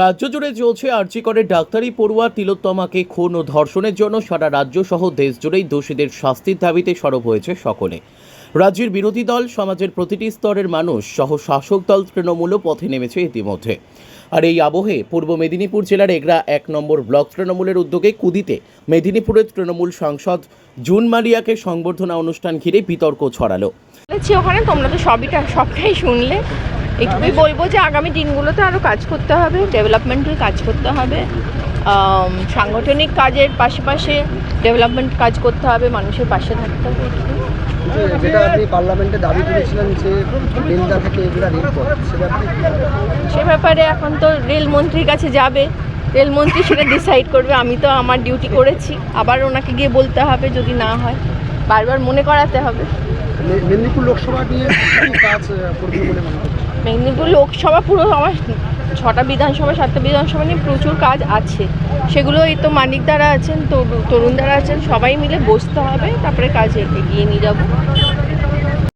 রাজ্য জুড়ে চলছে আর্চিকরের ডাক্তারি পড়ুয়া তিলোত্তমাকে খুন ও ধর্ষণের জন্য সারা রাজ্য সহ দেশ জুড়েই দোষীদের শাস্তির দাবিতে সরব হয়েছে সকলে। রাজ্যের বিরোধী দল, সমাজের প্রতিটি স্তরের মানুষ সহ শাসক দল তৃণমূলও পথে নেমেছে ইতিমধ্যে। আর এই আবহে পূর্ব মেদিনীপুর জেলার এগরা এক নম্বর ব্লক তৃণমূলের উদ্যোগে কুদিতে মেদিনীপুরের তৃণমূল সাংসদ জুন মালিয়াকে সংবর্ধনা অনুষ্ঠান ঘিরে বিতর্ক ছড়ালো। ওখানে, তোমরা তো সবইটা, সবটাই শুনলে। একটুই বলব যে আগামী দিনগুলোতে আরও কাজ করতে হবে ডেভেলপমেন্টের কাজ করতে হবে সাংগঠনিক কাজের পাশাপাশি ডেভেলপমেন্ট কাজ করতে হবে মানুষের পাশে থাকতে হবে যেটা আপনি পার্লামেন্টে দাবি করেছিলেন যে বেলদা থেকে এগুলা রেলপথ সে ব্যাপারে? সে এখন তো রেলমন্ত্রীর কাছে যাবে রেলমন্ত্রী সেটা ডিসাইড করবে আমি তো আমার ডিউটি করেছি আবার ওনাকে গিয়ে বলতে হবে যদি না হয় বারবার মনে করাতে হবে। মেদিনীপুর লোকসভা নিয়ে কাজ করবে বলে মনে হচ্ছে মেদিনীপুর লোকসভা পুরো আমার ছটা বিধানসভা, সাতটা বিধানসভা নিয়ে প্রচুর কাজ আছে। সেগুলো এই তো মানিক দ্বারা আছেন তরুণ দ্বারা আছেন, সবাই মিলে বসতে হবে, তারপরে কাজ এগিয়ে নিয়ে যাব।